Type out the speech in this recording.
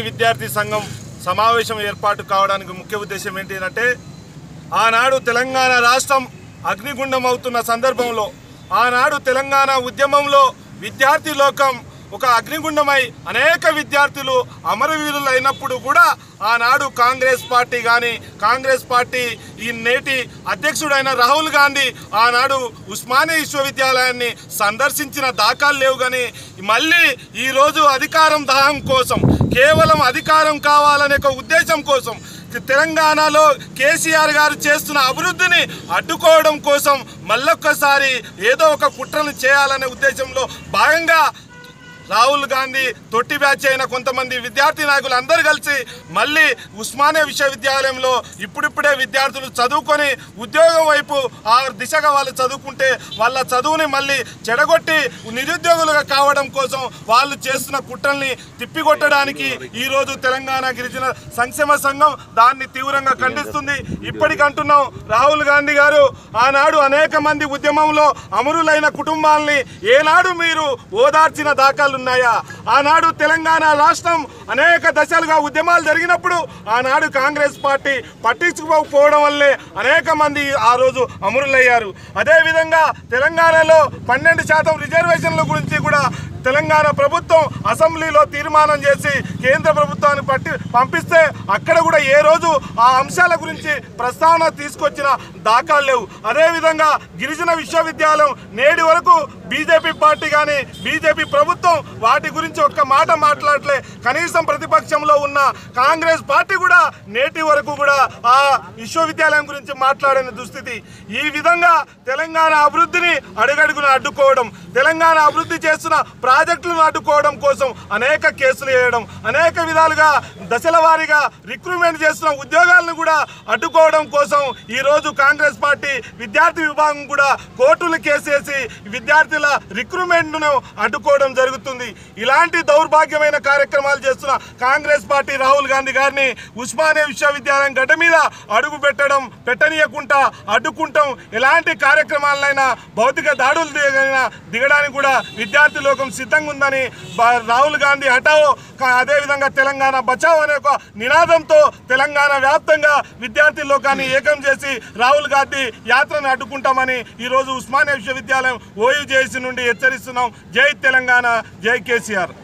విద్యార్థి సంఘం సమావేశం ఏర్పాటు కావడానికి ముఖ్య ఉద్దేశం ఏంటంటే ఆనాడు తెలంగాణ రాష్ట్రం అగ్నిగుండం అవుతున్న సందర్భంలో ఆనాడు తెలంగాణ ఉద్యమంలో విద్యార్థి లోకం ఒక అగ్నిగుండమై అనేక విద్యార్థులు అమరవీరులు అయినప్పుడు కూడా ఆనాడు కాంగ్రెస్ పార్టీ కానీ కాంగ్రెస్ పార్టీ ఈ నేటి అధ్యక్షుడైన రాహుల్ గాంధీ ఆనాడు ఉస్మానియా విశ్వవిద్యాలయాన్ని సందర్శించిన దాఖలు లేవు కానీ మళ్ళీ ఈరోజు అధికారం దాహం కోసం కేవలం అధికారం కావాలనే ఒక ఉద్దేశం కోసం తెలంగాణలో కేసీఆర్ గారు చేస్తున్న అభివృద్ధిని అడ్డుకోవడం కోసం మళ్ళొక్కసారి ఏదో ఒక కుట్రను చేయాలనే ఉద్దేశంలో భాగంగా రాహుల్ గాంధీ తొట్టి బ్యాచ్ అయిన కొంతమంది విద్యార్థి నాయకులు అందరూ కలిసి మళ్ళీ ఉస్మానియా విశ్వవిద్యాలయంలో ఇప్పుడిప్పుడే విద్యార్థులు చదువుకొని ఉద్యోగం వైపు ఆ దిశగా వాళ్ళు చదువుకుంటే వాళ్ళ చదువుని మళ్ళీ చెడగొట్టి నిరుద్యోగులుగా కావడం కోసం వాళ్ళు చేస్తున్న కుట్రల్ని తిప్పికొట్టడానికి ఈరోజు తెలంగాణ గిరిజన సంక్షేమ సంఘం దాన్ని తీవ్రంగా ఖండిస్తుంది. ఇప్పటికంటున్నాం రాహుల్ గాంధీ గారు ఆనాడు అనేక మంది ఉద్యమంలో అమరులైన కుటుంబాల్ని ఏనాడు మీరు ఓదార్చిన దాఖలు ఉన్నాయా ఆనాడు తెలంగాణ రాష్ట్రం అనేక దశలుగా ఉద్యమాలు జరిగినప్పుడు ఆనాడు కాంగ్రెస్ పార్టీ పట్టించుకోకపోవడం వల్లే అనేక మంది ఆ రోజు అమరులయ్యారు. అదేవిధంగా తెలంగాణలో పన్నెండు శాతం రిజర్వేషన్ల గురించి కూడా తెలంగాణ ప్రభుత్వం అసెంబ్లీలో తీర్మానం చేసి కేంద్ర ప్రభుత్వాన్ని పట్టి పంపిస్తే అక్కడ కూడా ఏ రోజు ఆ అంశాల గురించి ప్రస్తావన తీసుకొచ్చిన దాఖలు లేవు. అదేవిధంగా గిరిజన విశ్వవిద్యాలయం నేటి వరకు బీజేపీ పార్టీ కానీ బీజేపీ ప్రభుత్వం వాటి గురించి ఒక్క మాట మాట్లాడలే కనీసం ప్రతిపక్షంలో ఉన్న కాంగ్రెస్ పార్టీ కూడా నేటి వరకు కూడా ఆ విశ్వవిద్యాలయం గురించి మాట్లాడని దుస్థితి. ఈ విధంగా తెలంగాణ అభివృద్ధిని అడుగడుగున అడ్డుకోవడం తెలంగాణ అభివృద్ధి చేస్తున్న ప్రాజెక్టులను అడ్డుకోవడం కోసం అనేక కేసులు వేయడం అనేక విధాలుగా దశల వారీగా రిక్రూట్మెంట్ చేస్తున్న ఉద్యోగాలను కూడా అడ్డుకోవడం కోసం ఈ రోజు కాంగ్రెస్ పార్టీ విద్యార్థి విభాగం కూడా కోర్టులు కేసేసి విద్యార్థుల రిక్రూట్మెంట్ను అడ్డుకోవడం జరుగుతుంది. ఇలాంటి దౌర్భాగ్యమైన కార్యక్రమాలు చేస్తున్న కాంగ్రెస్ పార్టీ రాహుల్ గాంధీ గారిని ఉస్మానియా విశ్వవిద్యాలయం గడ్డ మీద అడుగు పెట్టడం పెట్టనీయకుండా అడ్డుకుంటాం. ఎలాంటి కార్యక్రమాలైనా భౌతిక దాడులు దిగడానికి కూడా విద్యార్థి లోకం సిద్ధంగా ఉందని రాహుల్ గాంధీ హటావో అదేవిధంగా తెలంగాణ బచావో అనే ఒక నినాదంతో తెలంగాణ వ్యాప్తంగా విద్యార్థి లోకాన్ని ఏకం చేసి రాహుల్ గాంధీ యాత్రను అడ్డుకుంటామని ఈరోజు ఉస్మానియా విశ్వవిద్యాలయం ఓయూ జేఏసీ నుండి హెచ్చరిస్తున్నాం. జై తెలంగాణ జై కేసీఆర్.